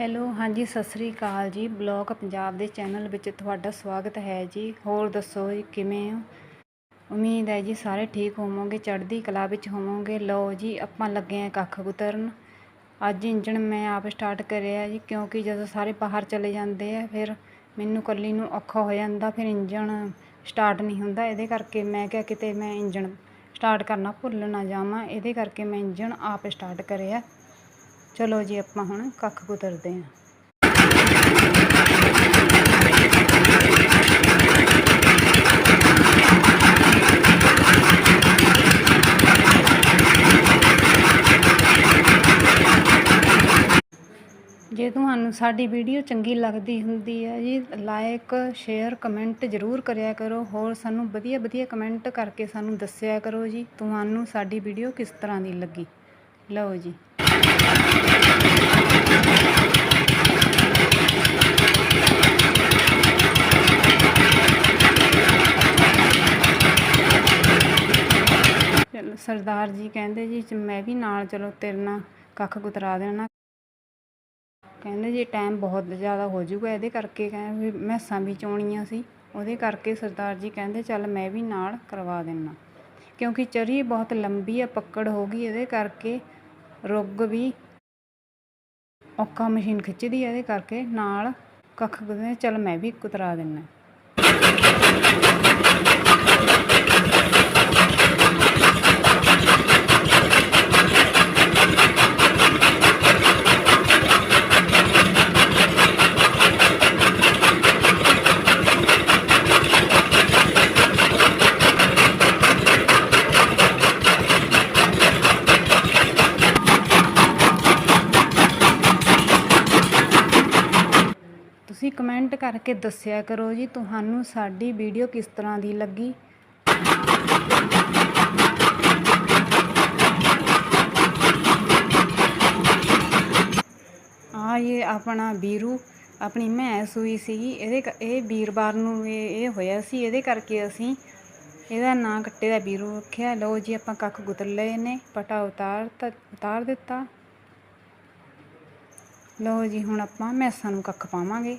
Hello, ਹਾਂਜੀ, ਸਤਿ ਸ੍ਰੀ ਅਕਾਲ ਜੀ। Blog Punjab ਦੇ ਚੈਨਲ ਵਿੱਚ ਤੁਹਾਡਾ ਸਵਾਗਤ ਹੈ ਜੀ। ਹੋਰ ਦੱਸੋ ਜੀ, ਕਿਵੇਂ ਹੋ? ਉਮੀਦ ਹੈ ਜੀ ਸਾਰੇ ਠੀਕ ਹੋਵੋਗੇ, ਚੜ੍ਹਦੀ ਕਲਾ ਵਿੱਚ ਹੋਵੋਗੇ। ਲਓ ਜੀ, ਆਪਾਂ ਲੱਗੇ ਹਾਂ ਕੱਖ ਉਤਰਨ ਅੱਜ ਇੰਜਣ ਮੈਂ ਆਪ ਸਟਾਰਟ ਕਰਿਆ ਜੀ, ਕਿਉਂਕਿ ਜਦੋਂ ਸਾਰੇ ਬਾਹਰ ਚਲੇ ਜਾਂਦੇ ਆ, ਫਿਰ ਮੈਨੂੰ ਇਕੱਲੀ ਨੂੰ ਔਖਾ ਹੋ ਜਾਂਦਾ, ਫਿਰ ਇੰਜਣ ਸਟਾਰਟ ਨਹੀਂ ਹੁੰਦਾ। ਇਹਦੇ ਕਰਕੇ ਮੈਂ ਕਿਹਾ ਕਿਤੇ ਮੈਂ ਇੰਜਣ ਸਟਾਰਟ ਕਰਨਾ ਭੁੱਲ ਨਾ ਜਾਵਾਂ। ਇਹਦੇ ਕਰਕੇ ਮੈਂ ਇੰਜਣ ਆਪ ਸਟਾਰਟ ਕਰਿਆ। ਚਲੋ ਜੀ, ਆਪਾਂ ਹੁਣ ਕੱਖ ਕੁਤਰਦੇ ਹਾਂ। ਜੇ ਤੁਹਾਨੂੰ ਸਾਡੀ ਵੀਡੀਓ ਚੰਗੀ ਲੱਗਦੀ ਹੁੰਦੀ ਹੈ ਜੀ ਲਾਈਕ ਸ਼ੇਅਰ ਕਮੈਂਟ ਜ਼ਰੂਰ ਕਰਿਆ ਕਰੋ। ਹੋਰ ਸਾਨੂੰ ਵਧੀਆ ਵਧੀਆ ਕਮੈਂਟ ਕਰਕੇ ਸਾਨੂੰ ਦੱਸਿਆ ਕਰੋ ਜੀ, ਤੁਹਾਨੂੰ ਸਾਡੀ ਵੀਡੀਓ ਕਿਸ ਤਰ੍ਹਾਂ ਦੀ ਲੱਗੀ। ਲਓ ਜੀ ਚਲੋ ਸਰਦਾਰ ਜੀ ਕਹਿੰਦੇ ਜੀ ਮੈਂ ਵੀ ਨਾਲ, ਚਲੋ ਤੇਰੇ ਨਾਲ ਕੱਖ ਕੁਤਰਾ ਦੇਣਾ। ਕਹਿੰਦੇ ਜੀ ਟਾਈਮ ਬਹੁਤ ਜ਼ਿਆਦਾ ਹੋ ਜਾਊਗਾ ਇਹਦੇ ਕਰਕੇ। ਕਹਿੰਦੇ ਵੀ ਮੈਸਾਂ ਵੀ ਚੋਣੀਆਂ ਸੀ। ਉਹਦੇ ਕਰਕੇ ਸਰਦਾਰ ਜੀ ਕਹਿੰਦੇ, ਚੱਲ ਮੈਂ ਵੀ ਨਾਲ ਕਰਵਾ ਦੇਣਾ ਕਿਉਂਕਿ ਚਰੀ ਬਹੁਤ ਲੰਬੀ ਆ, ਪੱਕੜ ਹੋ ਗਈ ਇਹਦੇ ਕਰਕੇ। ਰੁੱਗ ਵੀ ਔਖਾ ਮਸ਼ੀਨ ਖਿੱਚਦੀ ਆ, ਇਹਦੇ ਕਰਕੇ ਨਾਲ ਕੱਖ ਕੁਤਰਦੇ ਚੱਲ ਮੈਂ ਵੀ ਕੁਤਰਾ ਦੇਣਾ ਤੁਸੀਂ ਕਮੈਂਟ ਕਰਕੇ ਦੱਸਿਆ ਕਰੋ ਜੀ ਤੁਹਾਨੂੰ ਸਾਡੀ ਵੀਡੀਓ ਕਿਸ ਤਰ੍ਹਾਂ ਦੀ ਲੱਗੀ। ਆ ਇਹ ਆਪਣਾ ਵੀਰੂ ਆਪਣੀ ਮੈਂਸ ਹੋਈ ਸੀਗੀ, ਇਹਦੇ ਕ- ਇਹ ਵੀਰਵਾਰ ਨੂੰ ਇਹ ਇਹ ਹੋਇਆ ਸੀ, ਇਹਦੇ ਕਰਕੇ ਅਸੀਂ ਇਹਦਾ ਨਾਂ ਕੱਟੇ ਦਾ ਵੀਰੂ ਰੱਖਿਆ। ਲਓ ਜੀ ਆਪਾਂ ਕੱਖ ਗੁੱਤਰ ਲਏ ਨੇ, ਪਟਾ ਉਤਾਰ ਤਾ- ਉਤਾਰ ਦਿੱਤਾ। ਲਓ ਜੀ ਹੁਣ ਆਪਾਂ ਮੈਸਾਂ ਨੂੰ ਕੱਖ ਪਾਵਾਂਗੇ।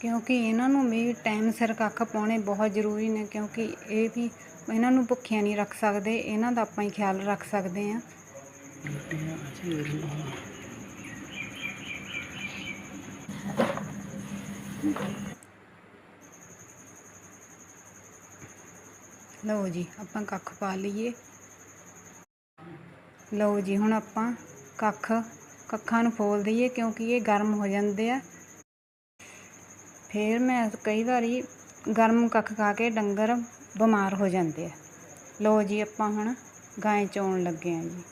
ਕਿਉਂਕਿ ਇਹਨਾਂ ਨੂੰ ਵੀ ਟਾਈਮ ਸਿਰ ਕੱਖ ਪਾਉਣੇ ਬਹੁਤ ਜ਼ਰੂਰੀ ਨੇ, ਕਿਉਂਕਿ ਇਹ ਵੀ ਇਹਨਾਂ ਨੂੰ ਭੁੱਖਿਆਂ ਨਹੀਂ ਰੱਖ ਸਕਦੇ, ਇਹਨਾਂ ਦਾ ਆਪਾਂ ਹੀ ਖਿਆਲ ਰੱਖ ਸਕਦੇ ਹਾਂ। ਲਓ ਜੀ, ਆਪਾਂ ਕੱਖ ਪਾ ਲਈਏ। ਲਓ ਜੀ, ਹੁਣ ਆਪਾਂ ਕੱਖ, ਕੱਖਾਂ ਨੂੰ ਫੋਲ ਦਈਏ, ਕਿਉਂਕਿ ਇਹ ਗਰਮ ਹੋ ਜਾਂਦੇ ਆ। ਫਿਰ ਮੈਂ ਕਈ ਵਾਰੀ ਗਰਮ ਕੱਖ ਖਾ ਕੇ ਡੰਗਰ ਬਿਮਾਰ ਹੋ ਜਾਂਦੇ ਆ। ਲਓ ਜੀ ਆਪਾਂ ਹੁਣ ਗਾਂ ਚੋਣ ਲੱਗੇ ਆ ਜੀ।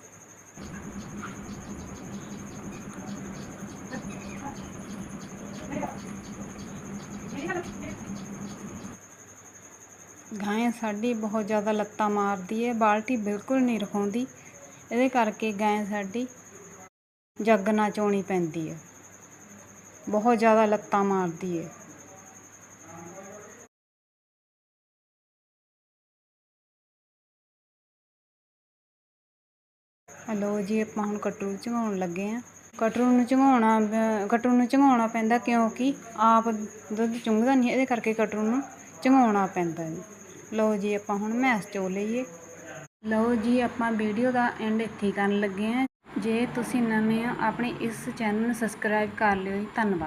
ਗਾਂ ਸਾਡੀ ਬਹੁਤ ਜ਼ਿਆਦਾ ਲੱਤਾਂ ਮਾਰਦੀ ਹੈ ਬਾਲਟੀ ਬਿਲਕੁਲ ਨਹੀਂ ਰਖਾਉਂਦੀ। ਇਹਦੇ ਕਰਕੇ ਗਾਂ ਸਾਡੀ ਜੱਗ ਨਾ ਚੋਣੀ ਪੈਂਦੀ ਹੈ ਬਹੁਤ ਜ਼ਿਆਦਾ ਲੱਤਾਂ ਮਾਰਦੀ ਹੈ ਹਲੋ ਜੀ, ਆਪਾਂ ਹੁਣ ਕਟਰੂ ਚੰਗਾਉਣ ਲੱਗੇ ਆ ਕਟਰੂ ਨੂੰ ਚੰਗਾਉਣਾ ਪ- ਕਟਰੂ ਨੂੰ ਚੰਗਾਉਣਾ ਪੈਂਦਾ ਕਿਉਂਕਿ ਆਪ ਦੁੱਧ ਚੁੰਘਦਾ ਨਹੀਂ, ਇਹਦੇ ਕਰਕੇ ਕਟਰੂ ਨੂੰ ਚੰਗਾਉਣਾ ਪੈਂਦਾ ਜੀ। ਲਓ ਜੀ, ਆਪਾਂ ਹੁਣ ਮੈਸ ਚੋ ਲਈਏ। ਲਓ ਜੀ, ਆਪਾਂ ਵੀਡੀਓ ਦਾ ਐਂਡ ਇੱਥੇ ਹੀ ਕਰਨ ਲੱਗੇ ਆ ਜੇ ਤੁਸੀਂ ਨਵੇਂ ਆ ਆਪਣੇ ਇਸ ਚੈਨਲ ਨੂੰ ਸਬਸਕ੍ਰਾਈਬ ਕਰ ਲਿਓ ਜੀ। ਧੰਨਵਾਦ।